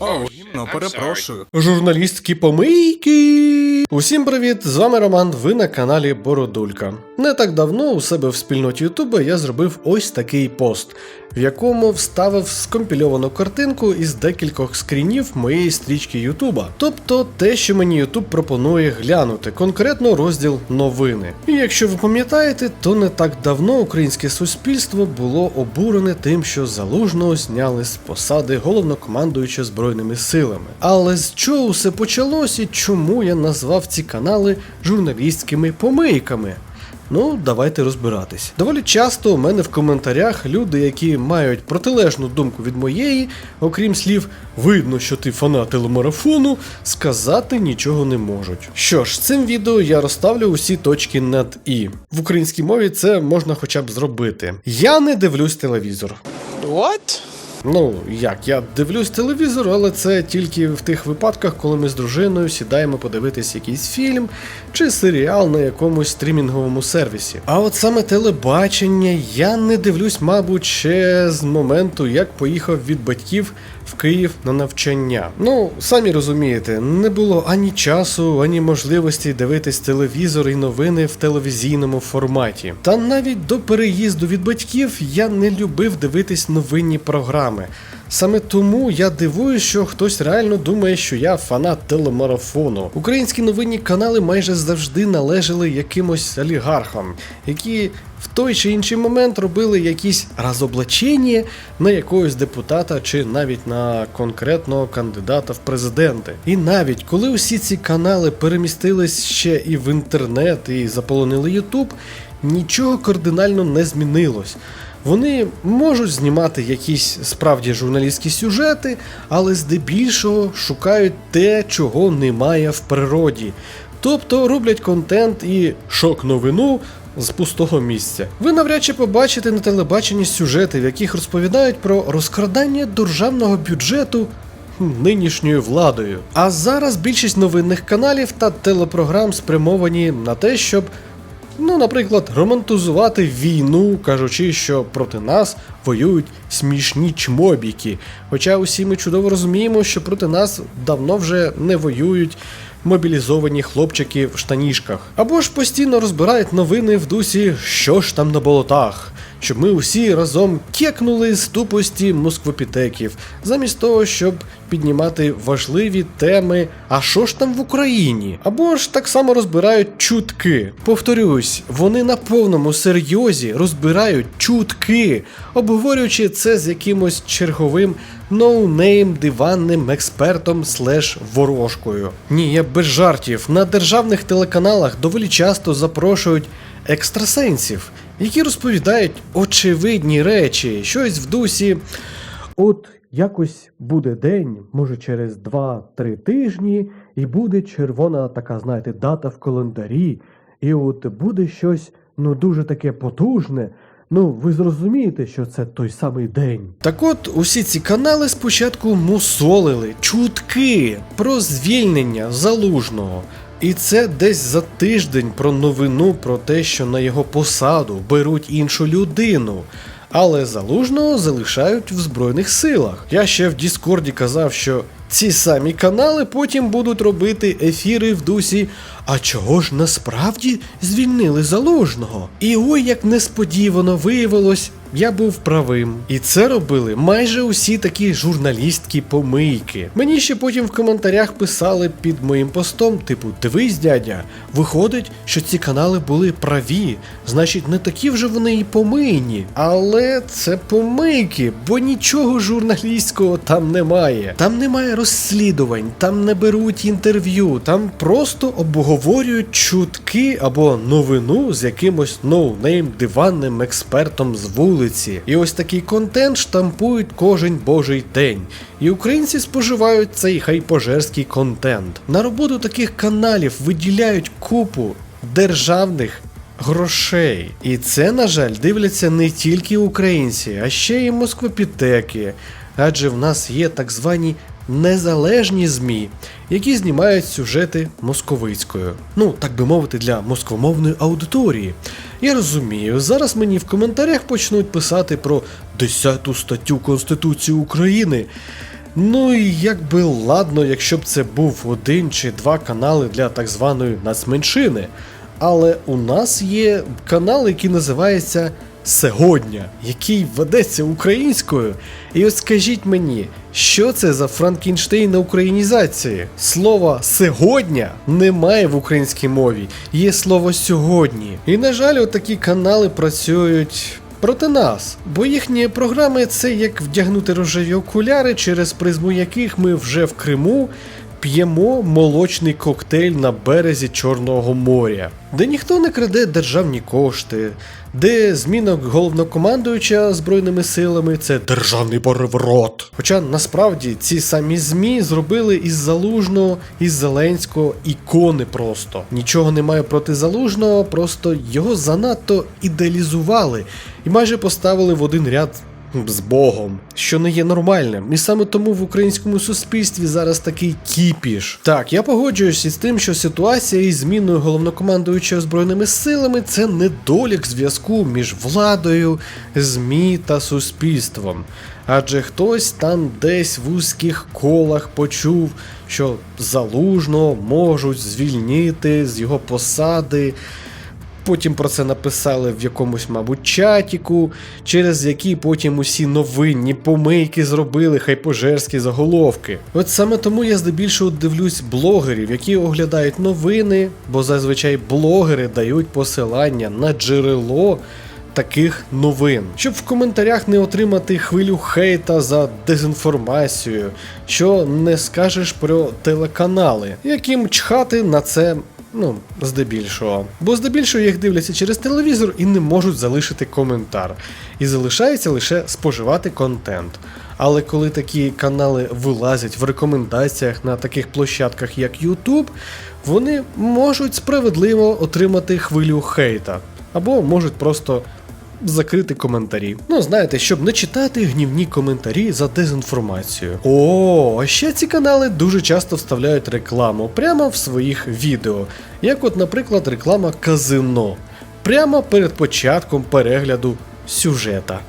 О, гімно, перепрошую. Журналістські помийки. Усім привіт! З вами Роман. Ви на каналі Бородулька. Не так давно у себе в спільноті Ютуба я зробив ось такий пост, в якому вставив скомпільовану картинку із декількох скрінів моєї стрічки Ютуба. Тобто те, що мені Ютуб пропонує глянути, конкретно розділ новини. І якщо ви пам'ятаєте, то не так давно українське суспільство було обурене тим, що залужного зняли з посади головнокомандуюча збройними силами. Але з чого все почалось і чому я назвав ці канали журналістськими помийками? Ну, давайте розбиратись. Доволі часто у мене в коментарях люди, які мають протилежну думку від моєї, окрім слів видно, що ти фанат телемарафону, сказати нічого не можуть. Що ж, цим відео я розставлю усі точки над і. В українській мові це можна хоча б зробити. Я не дивлюсь телевізор. What? Ну, як, я дивлюсь телевізор, але це тільки в тих випадках, коли ми з дружиною сідаємо подивитись якийсь фільм чи серіал на якомусь стрімінговому сервісі. А от саме телебачення я не дивлюсь, мабуть, ще з моменту, як поїхав від батьків Київ на навчання. Ну, самі розумієте, не було ані часу, ані можливості дивитись телевізор і новини в телевізійному форматі. Та навіть до переїзду від батьків я не любив дивитись новинні програми. Саме тому я дивуюсь, що хтось реально думає, що я фанат телемарафону. Українські новинні канали майже завжди належали якимось олігархам, які в той чи інший момент робили якісь розоблачення на якогось депутата чи навіть на конкретного кандидата в президенти. І навіть коли усі ці канали перемістились ще і в інтернет і заполонили Ютуб, нічого кардинально не змінилось. Вони можуть знімати якісь справді журналістські сюжети, але здебільшого шукають те, чого немає в природі. Тобто роблять контент і шок-новину з пустого місця. Ви навряд чи побачите на телебаченні сюжети, в яких розповідають про розкрадання державного бюджету нинішньою владою. А зараз більшість новинних каналів та телепрограм спрямовані на те, щоб Ну, наприклад, романтизувати війну, кажучи, що проти нас воюють смішні чмобіки. Хоча усі ми чудово розуміємо, що проти нас давно вже не воюють мобілізовані хлопчики в штанішках. Або ж постійно розбирають новини в дусі, що ж там на болотах. Щоб ми усі разом кекнули з тупості москвопітеків, замість того, щоб піднімати важливі теми, а що ж там в Україні? Або ж так само розбирають чутки. Повторюсь, вони на повному серйозі розбирають чутки, обговорюючи це з якимось черговим ноунейм диванним експертом слеш ворожкою. Ні, я без жартів. На державних телеканалах доволі часто запрошують екстрасенсів, які розповідають очевидні речі, щось в дусі. От якось буде день, може через 2-3 тижні, і буде червона така, знаєте, дата в календарі, і от буде щось ну дуже таке потужне. Ну, ви зрозумієте, що це той самий день. Так от усі ці канали спочатку мусолили чутки про звільнення залужного. І це десь за тиждень про новину про те, що на його посаду беруть іншу людину. Але залужного залишають в Збройних силах. Я ще в Діскорді казав, що ці самі канали потім будуть робити ефіри в дусі. А чого ж насправді звільнили залужного? І ой, як несподівано виявилось, я був правим. І це робили майже усі такі журналістські помийки. Мені ще потім в коментарях писали під моїм постом, типу, дивись, дядя, виходить, що ці канали були праві, значить, не такі вже вони і помийні. Але це помийки, бо нічого журналістського там немає. Там немає розслідувань, там не беруть інтерв'ю, там просто обговорюють чутки або новину з якимось ноунейм диванним експертом з вулиці. І ось такий контент штампують кожен божий день. І українці споживають цей хайпожерський контент. На роботу таких каналів виділяють купу державних грошей. І це, на жаль, дивляться не тільки українці, а ще й москвопітеки. Адже в нас є так звані незалежні ЗМІ, які знімають сюжети московицькою. Ну, так би мовити, для москвомовної аудиторії. Я розумію, зараз мені в коментарях почнуть писати про 10 статтю Конституції України. Ну і як би ладно, якщо б це був один чи два канали для так званої нацменшини. Але у нас є канал, який називається Сегодня, який ведеться українською. І от скажіть мені, що це за Франкенштейн на українізації? Слово сегодня немає в українській мові, є слово сьогодні. І на жаль, отакі канали працюють. Проти нас, бо їхні програми це як вдягнути рожеві окуляри, через призму яких ми вже в Криму п'ємо молочний коктейль на березі Чорного моря, де ніхто не краде державні кошти, де зміна головнокомандуюча збройними силами це державний переворот. Хоча насправді ці самі ЗМІ зробили із залужного, із Зеленського ікони просто. Нічого немає проти залужного, просто його занадто ідеалізували і майже поставили в один ряд з Богом, що не є нормальним. І саме тому в українському суспільстві зараз такий кіпіш. Так, я погоджуюсь із тим, що ситуація із зміною головнокомандуючого збройними силами це недолік зв'язку між владою, ЗМІ та суспільством. Адже хтось там десь в вузьких колах почув, що залужно можуть звільнити з його посади. Потім про це написали в якомусь, мабуть, чатіку, через які потім усі новинні помийки зробили хайпожерські заголовки. От саме тому я здебільшого дивлюсь блогерів, які оглядають новини, бо зазвичай блогери дають посилання на джерело. Таких новин, щоб в коментарях не отримати хвилю хейта за дезінформацію, що не скажеш про телеканали, яким чхати на це Ну, здебільшого. Бо здебільшого їх дивляться через телевізор і не можуть залишити коментар. І залишається лише споживати контент. Але коли такі канали вилазять в рекомендаціях на таких площадках, як YouTube, вони можуть справедливо отримати хвилю хейта. Або можуть просто закрити коментарі. Ну, знаєте, щоб не читати гнівні коментарі за дезінформацію. О, а ще ці канали дуже часто вставляють рекламу прямо в своїх відео, як от, наприклад, реклама казино, прямо перед початком перегляду сюжета.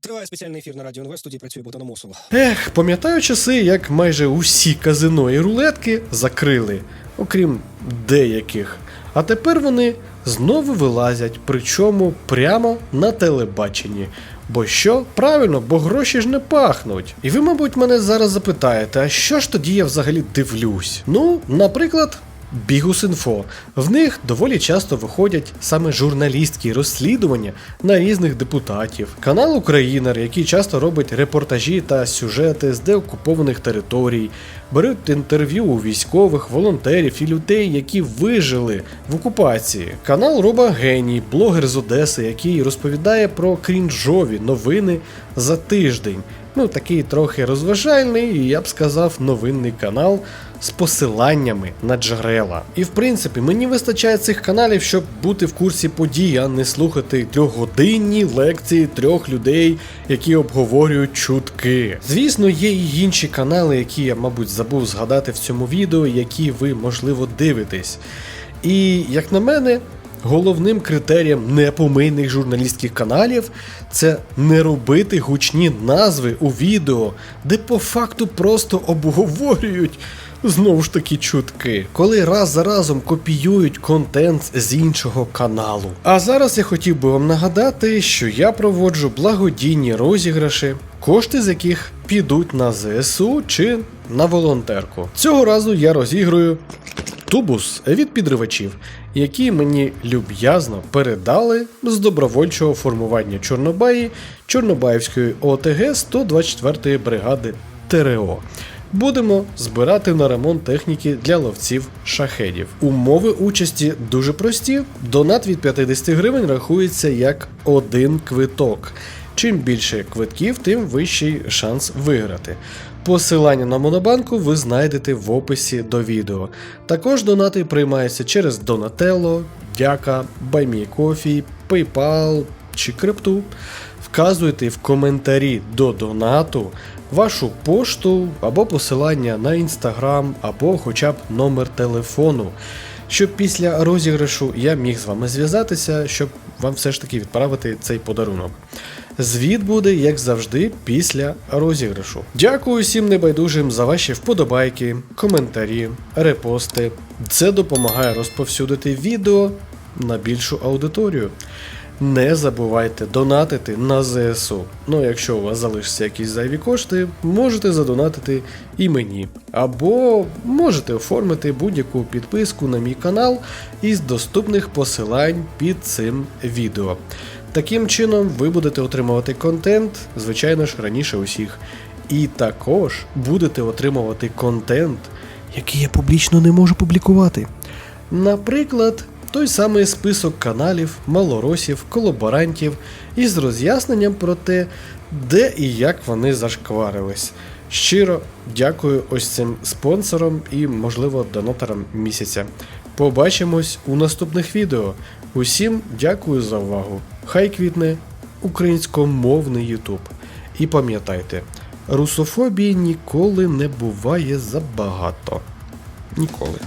Триває спеціальний ефір на радіо НВ, в студії працює Богдан Мосул. Ех, пам'ятаю часи, як майже усі казино і рулетки закрили, окрім деяких. А тепер вони знову вилазять, причому прямо на телебаченні. Бо що? Правильно, бо гроші ж не пахнуть. І ви, мабуть, мене зараз запитаєте, а що ж тоді я взагалі дивлюсь? Ну, наприклад. Бігус.Інфо. В них доволі часто виходять саме журналістські розслідування на різних депутатів. Канал Українер, який часто робить репортажі та сюжети з деокупованих територій, беруть інтерв'ю у військових, волонтерів і людей, які вижили в окупації. Канал Роба Геній, блогер з Одеси, який розповідає про крінжові новини за тиждень. Ну, такий трохи розважальний, я б сказав, новинний канал з посиланнями на джерела. І в принципі, мені вистачає цих каналів, щоб бути в курсі подій, а не слухати трьохгодинні лекції трьох людей, які обговорюють чутки. Звісно, є і інші канали, які я, мабуть, забув згадати в цьому відео, які ви, можливо, дивитесь. І як на мене, Головним критерієм непомийних журналістських каналів це не робити гучні назви у відео, де по факту просто обговорюють знову ж таки чутки, коли раз за разом копіюють контент з іншого каналу. А зараз я хотів би вам нагадати, що я проводжу благодійні розіграші, кошти з яких підуть на ЗСУ чи на волонтерку. Цього разу я розіграю тубус від підривачів, які мені люб'язно передали з добровольчого формування Чорнобаї Чорнобаївської ОТГ 124-ї бригади ТРО. Будемо збирати на ремонт техніки для ловців шахедів. Умови участі дуже прості. Донат від 50 гривень рахується як один квиток. Чим більше квитків, тим вищий шанс виграти. Посилання на Монобанку ви знайдете в описі до відео. Також донати приймаються через Donatello, Дяка, BuyMeCoffee, PayPal чи крипту. Вказуйте в коментарі до донату вашу пошту або посилання на інстаграм, або хоча б номер телефону, щоб після розіграшу я міг з вами зв'язатися, щоб вам все ж таки відправити цей подарунок. Звіт буде, як завжди, після розіграшу. Дякую всім небайдужим за ваші вподобайки, коментарі, репости. Це допомагає розповсюдити відео на більшу аудиторію. Не забувайте донатити на ЗСУ. Ну, якщо у вас залишаться якісь зайві кошти, можете задонатити і мені. Або можете оформити будь-яку підписку на мій канал із доступних посилань під цим відео. Таким чином, ви будете отримувати контент, звичайно ж, раніше усіх. І також будете отримувати контент, який я публічно не можу публікувати. Наприклад, той самий список каналів, малоросів, колаборантів із роз'ясненням про те, де і як вони зашкварились. Щиро дякую ось цим спонсорам і, можливо, донаторам місяця. Побачимось у наступних відео. Усім дякую за увагу. Хай квітне українськомовний Ютуб. І пам'ятайте, русофобії ніколи не буває забагато. Ніколи.